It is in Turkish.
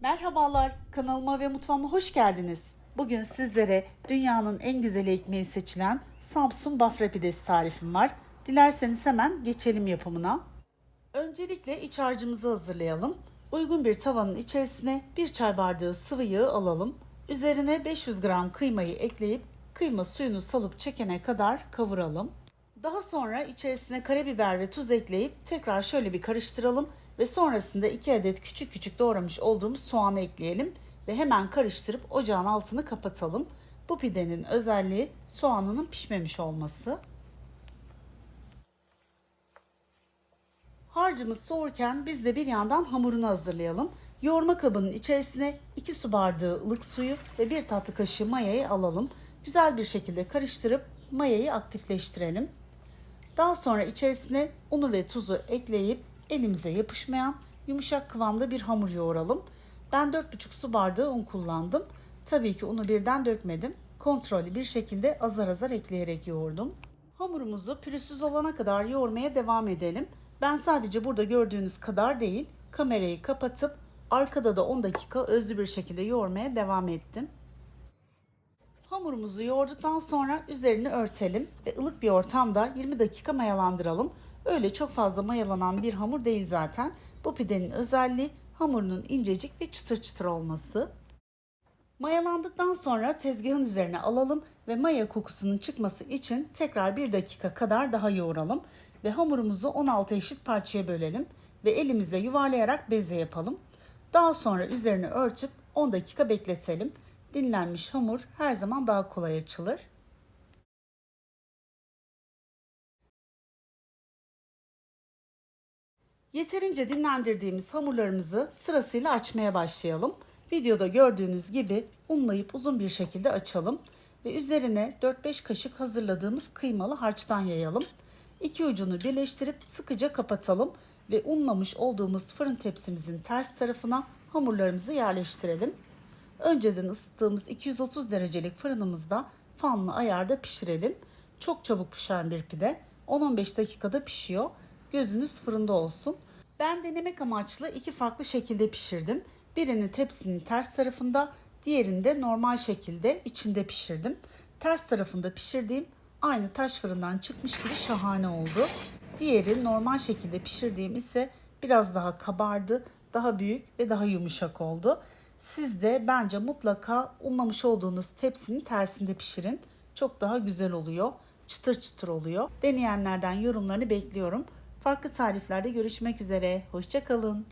Merhabalar, kanalıma ve mutfağıma hoş geldiniz. Bugün sizlere dünyanın en güzel ekmeği seçilen Samsun Bafra pidesi tarifim var. Dilerseniz hemen geçelim yapımına. Öncelikle iç harcımızı hazırlayalım. Uygun bir tavanın içerisine bir çay bardağı sıvı yağ alalım. Üzerine 500 gram kıymayı ekleyip kıyma suyunu salıp çekene kadar kavuralım. Daha sonra içerisine karabiber ve tuz ekleyip tekrar şöyle bir karıştıralım ve sonrasında 2 adet küçük küçük doğramış olduğumuz soğanı ekleyelim ve hemen karıştırıp ocağın altını kapatalım. Bu pidenin özelliği soğanının pişmemiş olması. Harcımız soğurken biz de bir yandan hamurunu hazırlayalım. Yoğurma kabının içerisine 2 su bardağı ılık suyu ve 1 tatlı kaşığı mayayı alalım. Güzel bir şekilde karıştırıp mayayı aktifleştirelim. Daha sonra içerisine unu ve tuzu ekleyip elimize yapışmayan yumuşak kıvamda bir hamur yoğuralım. Ben 4,5 su bardağı un kullandım. Tabii ki unu birden dökmedim. Kontrollü bir şekilde azar azar ekleyerek yoğurdum. Hamurumuzu pürüzsüz olana kadar yoğurmaya devam edelim. Ben sadece burada gördüğünüz kadar değil, kamerayı kapatıp arkada da 10 dakika özlü bir şekilde yoğurmaya devam ettim. Hamurumuzu yoğurduktan sonra üzerini örtelim ve ılık bir ortamda 20 dakika mayalandıralım. Öyle çok fazla mayalanan bir hamur değil zaten. Bu pidenin özelliği hamurunun incecik ve çıtır çıtır olması. Mayalandıktan sonra tezgahın üzerine alalım ve maya kokusunun çıkması için tekrar 1 dakika kadar daha yoğuralım ve hamurumuzu 16 eşit parçaya bölelim ve elimizle yuvarlayarak beze yapalım. Daha sonra üzerine örtüp 10 dakika bekletelim. Dinlenmiş hamur her zaman daha kolay açılır. Yeterince dinlendirdiğimiz hamurlarımızı sırasıyla açmaya başlayalım. Videoda gördüğünüz gibi unlayıp uzun bir şekilde açalım ve üzerine 4-5 kaşık hazırladığımız kıymalı harçtan yayalım. İki ucunu birleştirip sıkıca kapatalım ve unlamış olduğumuz fırın tepsimizin ters tarafına hamurlarımızı yerleştirelim. Önceden ısıttığımız 230 derecelik fırınımızda fanlı ayarda pişirelim. Çok çabuk pişen bir pide. 10-15 dakikada pişiyor. Gözünüz fırında olsun. Ben denemek amaçlı iki farklı şekilde pişirdim. Birini tepsinin ters tarafında, diğerini de normal şekilde içinde pişirdim. Ters tarafında pişirdiğim aynı taş fırından çıkmış gibi şahane oldu. Diğeri normal şekilde pişirdiğim ise biraz daha kabardı, daha büyük ve daha yumuşak oldu. Siz de bence mutlaka unlamış olduğunuz tepsinin tersinde pişirin. Çok daha güzel oluyor. Çıtır çıtır oluyor. Deneyenlerden yorumlarını bekliyorum. Farklı tariflerde görüşmek üzere. Hoşçakalın.